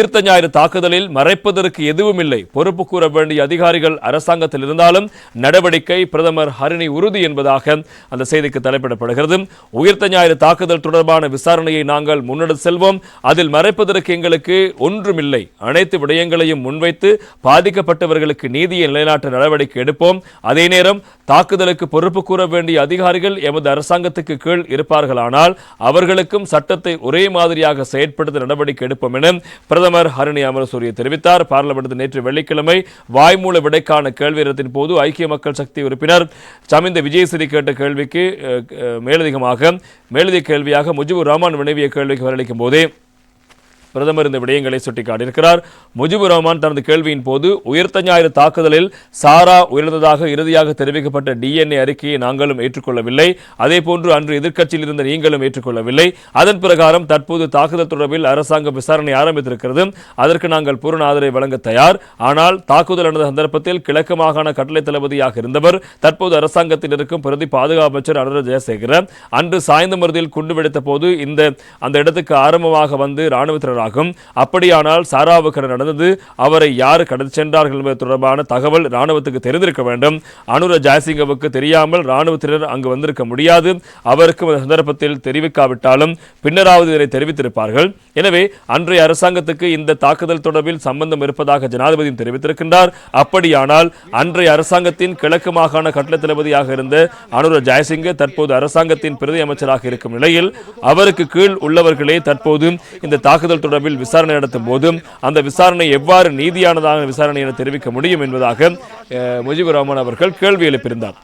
தீர்த்த ஞாயிறு தாக்குதலில் மறைப்பதற்கு எதுவும் இல்லை பொறுப்பு கூற வேண்டிய அதிகாரிகள் அரசாங்கத்தில் இருந்தாலும் நடவடிக்கை பிரதமர் ஹரிணி உறுதி என்பதாக அந்த செய்திக்கு தலைப்பிடப்படுகிறது. உயிர்த்த ஞாயிறு தாக்குதல் தொடர்பான விசாரணையை நாங்கள் முன்னெடுத்து செல்வோம். அதில் மறைப்பதற்கு எங்களுக்கு ஒன்றுமில்லை. அனைத்து விடயங்களையும் முன்வைத்து பாதிக்கப்பட்டவர்களுக்கு நீதியை நிலைநாட்ட நடவடிக்கை எடுப்போம். அதே நேரம் தாக்குதலுக்கு பொறுப்பு கூற வேண்டிய அதிகாரிகள் எமது அரசாங்கத்துக்கு கீழ் இருப்பார்களானால் அவர்களுக்கும் சட்டத்தை ஒரே மாதிரியாக செயற்படுத்த நடவடிக்கை எடுப்போம் என பிரதமர் ஹரணி அமரசூரிய தெரிவித்தார். பார்லிமெண்ட் நேற்று வெள்ளிக்கிழமை வாய்மூல விடைக்கான கேள்வி நேரத்தின் போது ஐக்கிய மக்கள் சக்தி உறுப்பினர் சமிந்த விஜயசிறி கேட்ட கேள்விக்கு மேலதிகமாக மேலதிக கேள்வியாக முஜிபுர் ரஹ்மான் வினவிய கேள்விக்கு வரளிக்கும் போதே பிரதமர் இந்த விடயங்களை சுட்டிக்காட்டியிருக்கிறார். முஜிபுர் ரஹ்மான் தனது கேள்வியின் போது உயிர்த்த ஞாயிறு தாக்குதலில் சாரா உயர்ந்ததாக இறுதியாக தெரிவிக்கப்பட்ட டிஎன்ஏ அறிக்கையை நாங்களும் ஏற்றுக்கொள்ளவில்லை. அதே போன்று அன்று எதிர்க்கட்சியில் இருந்த நீங்களும் ஏற்றுக்கொள்ளவில்லை. அதன் பிரகாரம் தற்போது தாக்குதல் தொடர்பில் அரசாங்கம் விசாரணை ஆரம்பித்திருக்கிறது. அதற்கு நாங்கள் பூரண ஆதரவை வழங்க தயார். ஆனால் தாக்குதல் நடந்த சந்தர்ப்பத்தில் கிழக்கு மாகாண கட்டளை தளபதியாக இருந்தவர் தற்போது அரசாங்கத்தில் இருக்கும் பிரதி பாதுகாப்பு அமைச்சர் அனுர ஜெயசேகர அன்று சாய்ந்த மருதியில் குண்டு வெடித்த போது இந்த அந்த இடத்துக்கு ஆரம்பமாக வந்து ஆகும். அப்படியானால் சாராவுக்கு நடந்தது அவரை யார் கடந்து சென்றார்கள் என்பது தொடர்பான தகவல் ராணுவத்துக்கு தெரிந்திருக்க வேண்டும். அனுர ஜெயசிங்கவுக்கு தெரியாமல் ராணுவத்தினர் அங்கு வந்திருக்க முடியாது. அவருக்கு அந்த சந்தர்ப்பத்தில் தெரிவிக்காவிட்டாலும் பின்னராவது இதனை தெரிவித்திருப்பார்கள். எனவே அன்றைய அரசாங்கத்துக்கு இந்த தாக்குதல் தொடர்பில் சம்பந்தம் இருப்பதாக ஜனாதிபதியும் தெரிவித்திருக்கின்றார். அப்படியானால் அன்றைய அரசாங்கத்தின் கிழக்கு மாகாண கட்டளை தளபதியாக இருந்த அனுர ஜெயசிங்க தற்போது அரசாங்கத்தின் பிரதி அமைச்சராக இருக்கும் நிலையில் அவருக்கு கீழ் உள்ளவர்களே தற்போது இந்த தாக்குதல் தொடர்பில் விசாரணை நடத்தும் போதும் அந்த விசாரணை எவ்வாறு நீதியானதான விசாரணை என தெரிவிக்க முடியும் என்பதாக முஜிபுர் ரஹ்மான் அவர்கள் கேள்வி எழுப்பியிருந்தார்.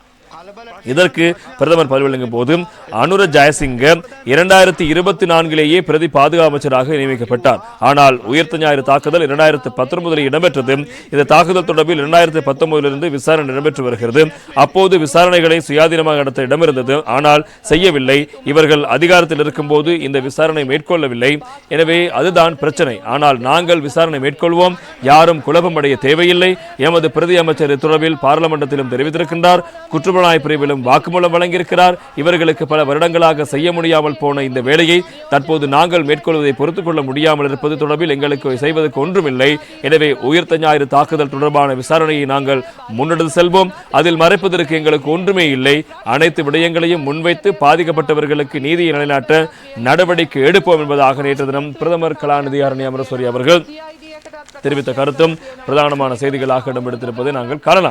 இதற்கு பிரதமர் பதிலளிக்கும் போது அனுர ஜெயசிங்க இரண்டாயிரத்தி இருபத்தி நான்கிலேயே பிரதி பாதுகாப்பு அமைச்சராக நியமிக்கப்பட்டார். ஆனால் உயிர்த்த ஞாயிறு தாக்குதல் இரண்டாயிரத்தி பத்தொன்பதில் இடம்பெற்றது. இந்த தாக்குதல் தொடர்பில் இரண்டாயிரத்தி பத்தொன்பதிலிருந்து விசாரணை இடம்பெற்று வருகிறது. அப்போது விசாரணைகளை சுயாதீனமாக நடத்த இடமிருந்தது. ஆனால் செய்யவில்லை. இவர்கள் அதிகாரத்தில் இருக்கும்போது இந்த விசாரணை மேற்கொள்ளவில்லை. எனவே அதுதான் பிரச்சனை. ஆனால் நாங்கள் விசாரணை மேற்கொள்வோம். யாரும் குழப்பமடைய தேவையில்லை. எமது பிரதி அமைச்சர் இத்தொடர்பில் பாராளுமன்றத்திலும் தெரிவித்திருக்கின்றார். குற்றப்புலனாய்வு பிரிவிலும் வாக்குமூலம் வழங்கியிருக்கிறார். இவர்களுக்கு பல வருடங்களாக செய்ய முடியாமல் போன இந்த வேலையை தற்போது நாங்கள் மேற்கொள்வதை பொறுத்துக் கொள்ள முடியாமல் இருப்பது தொடர்பில் எங்களுக்கு செய்வதற்கு ஒன்றுமில்லை. எனவே உயிர்த்த ஞாயிறு தாக்குதல் தொடர்பான விசாரணையை நாங்கள் முன்னெடுத்து செல்வோம். அதில் மறைப்பதற்கு எங்களுக்கு ஒன்றுமே இல்லை. அனைத்து விடயங்களையும் முன்வைத்து பாதிக்கப்பட்டவர்களுக்கு நீதியை நிலைநாட்ட நடவடிக்கை எடுப்போம் என்பதாக நேற்று தினம் பிரதமர் கலாநிதி அரணி அமரசூரி அவர்கள் தெரிவித்த கருத்தும் பிரதானமான செய்திகளாக இடம்பெடுத்திருப்பதை நாங்கள் காணலாம்.